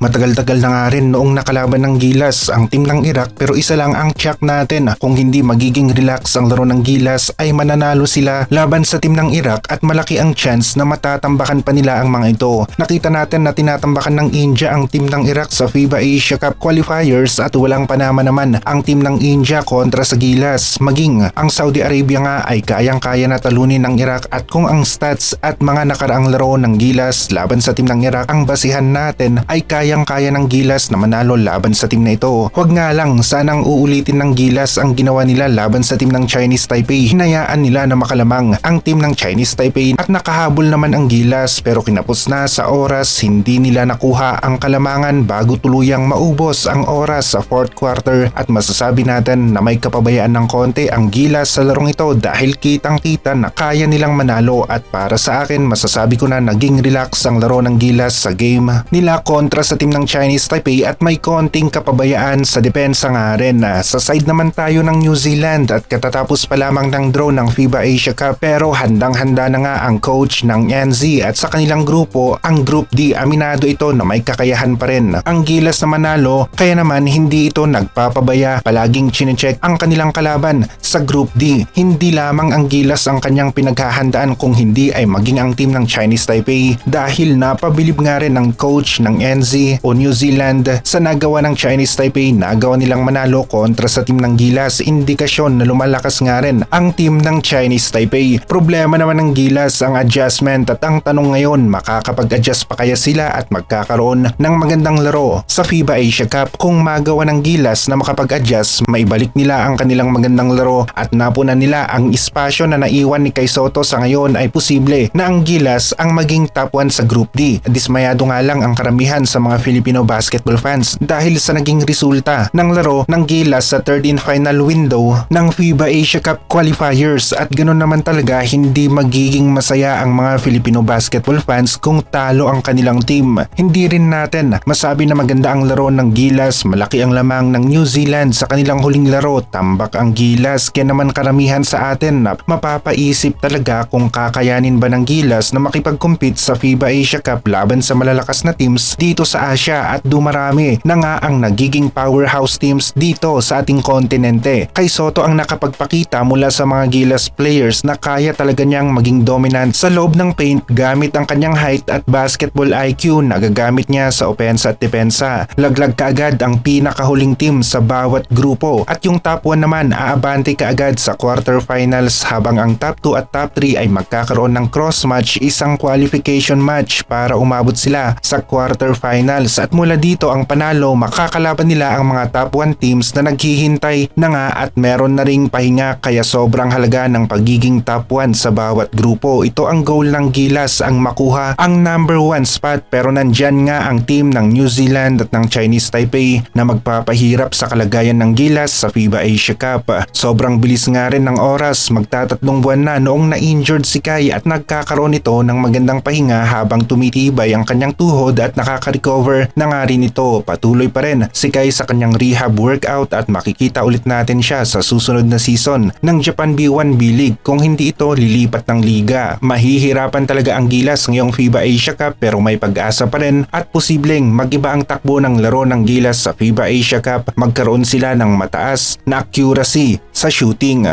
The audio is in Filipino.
Matagal-tagal na nga rin noong nakalaban ng Gilas ang team ng Iraq pero isa lang ang check natin kung hindi magiging relax ang laro ng Gilas ay mananalo sila laban sa team ng Iraq at malaki ang chance na matatambakan pa nila ang mga ito. Nakita natin na tinatambakan ng India ang team ng Iraq sa FIBA Asia Cup qualifiers at walang panama naman ang team ng India kontra sa Gilas. Maging ang Saudi Arabia nga ay kayang-kaya na talunin ng Iraq at kung ang stats at mga nakaraang laro ng Gilas laban sa team ng Iraq ang basihan natin ay kayang-kaya ng Gilas na manalo laban sa team na ito. Huwag nga lang sanang uulitin ng Gilas ang ginawa nila laban sa team ng Chinese Taipei. Hinayaan nila na makalamang ang team ng Chinese Taipei at nakahabol naman ang Gilas pero kinapos na sa oras hindi nila nakuha ang kalamangan bago tuluyang maubos ang oras sa fourth quarter at masasabi natin na may kapabayaan ng konti ang Gilas sa larong ito dahil kitang-kita na kaya nilang manalo at para sa akin masasabi ko na naging relax ang laro ng Gilas sa game nila kontra sa team ng Chinese Taipei at may konting kapabayaan sa depensa nga rin. Ah, Sa side naman tayo ng New Zealand at katatapos pa lamang ng draw ng FIBA Asia Cup pero handang-handa na nga ang coach ng NZ at sa kanilang grupo ang Group D aminado ito na may kakayahan pa rin. Ang Gilas na manalo kaya naman hindi ito nagpapabaya palaging chinecheck ang kanilang kalaban sa Group D. Hindi lamang ang Gilas ang kanyang pinaghahandaan kung hindi ay maging ang team ng Chinese Taipei dahil napabilib nga rin ng coach ng NZ o New Zealand sa nagawa ng Chinese Taipei nagawa nilang manalo kontra sa team ng Gilas indikasyon na lumalakas nga rin ang team ng Chinese Taipei. Problema naman ng Gilas ang adjustment at ang tanong ngayon makakapag-adjust pa kaya sila at magkakaroon ng magandang laro sa FIBA Asia Cup kung magawa ng Gilas na makapag-adjust maibalik nila ang kanilang magandang laro at napunan nila ang espasyo na naiwan ni Kai Soto sa ngayon ay posible na ang Gilas ang maging top 1 sa Group D. Dismayado nga lang ang karamihan sa mga Filipino basketball fans dahil sa naging resulta ng laro ng Gilas sa 13 final window ng FIBA Asia Cup qualifiers at ganoon naman talaga hindi magiging masaya ang mga Filipino basketball fans kung talo ang kanilang team. Hindi rin natin masabi na maganda ang laro ng Gilas, malaki ang lamang ng New Zealand sa kanilang huling laro, tambak ang Gilas kaya naman karamihan sa atin mapapaisip talaga kung kakayanin ba ng Gilas na makipag-compete sa FIBA Asia Cup laban sa malalakas na teams dito sa Asia at dumarami na nga ang nagiging powerhouse teams dito sa ating kontinente. Kay Soto ang nakapagpakita mula sa mga Gilas players na kaya talaga niyang maging dominant sa loob ng paint gamit ang kanyang height at basketball IQ na gagamit niya sa opensa at depensa. Laglag kaagad ang pinakahuling team sa bawat grupo at yung top 1 naman aabante kaagad sa quarterfinals habang ang top 2 at top 3 ay magkakaroon ng cross match isang qualification match para umabot sila sa quarterfinals at mula dito ang panalo makakalaban nila ang mga top 1 teams na naghihintay na nga at meron na ring pahinga kaya sobrang halaga ng pagiging top 1 sa bawat grupo. Ito ang goal ng Gilas ang makuha ang number 1 spot pero nandyan nga ang team ng New Zealand at ng Chinese Taipei na magpapahirap sa kalagayan ng Gilas sa FIBA Asia Cup. Sobrang bilis nga rin ng oras magtatatlong buwan na noong na-injured si Kai at nagkakaroon ito ng magandang pahinga habang tumitibay ang kanyang tuhod at nakaka-recover na nga rin ito. Patuloy pa rin si Kai sa kanyang rehab workout at makikita ulit natin siya sa susunod na season ng Japan B1 B-League kung hindi ito lilipat ng liga. Mahihirapan talaga ang Gilas ngayong FIBA Asia Cup pero may pag-asa pa rin at posibleng magiba ang takbo ng laro ng Gilas sa FIBA Asia Cup magkaroon sila ng mataas na accuracy sa shooting.